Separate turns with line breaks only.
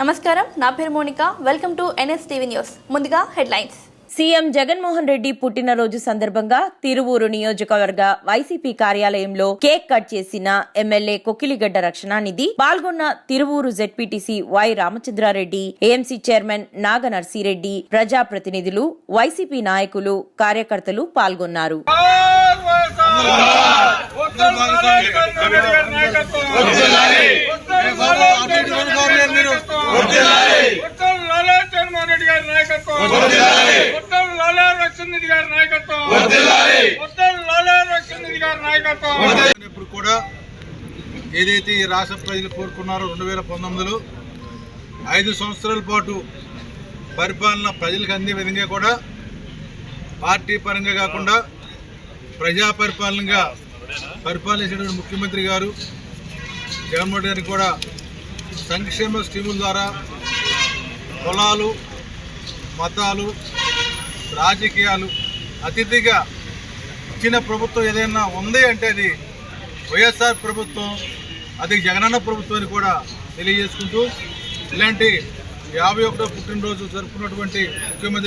నమస్కారం నా పేరు Monika welcome to NS TV news ముందుగా హెడ్లైన్స్
సీఎం జగన్మోహన్ రెడ్డి పుట్టినరోజు సందర్భంగా తిరువూరు నియోజకవర్గ వైసీపీ కార్యాలయంలో కేక్ కట్ చేసిన ఎమ్మెల్యే కొక్కిలిగడ్డ రక్షణానిధి పాల్గొన్న Tiruvuru ZPTC Y Ramachandrareddy AMC chairman Naga Narsireddy ప్రజాప్రతినిధులు వైసీపీ నాయకులు కార్యకర్తలు పాల్గొన్నారు
ఇప్పుడు కూడా ఏదైతే ఈ రాష్ట్ర ప్రజలు కోరుకున్నారో రెండు వేల పంతొమ్మిదిలో ఐదు సంవత్సరాల పాటు పరిపాలన ప్రజలకు అందే విధంగా కూడా పార్టీ పరంగా కాకుండా ప్రజా పరిపాలనగా పరిపాలించినటువంటి ముఖ్యమంత్రి గారు జగన్మోహన్ గారికి కూడా సంక్షేమ స్కీముల ద్వారా కులాలు మతాలు రాజకీయాలు అతిథిగా ఇచ్చిన ప్రభుత్వం ఏదైనా ఉంది అంటే అది వైఎస్ఆర్ ప్రభుత్వం అది జగనన్న ప్రభుత్వం అని కూడా తెలియజేసుకుంటూ ఇలాంటి యాభై ఒకటో పుట్టినరోజు జరుపుకున్నటువంటి ముఖ్యమంత్రి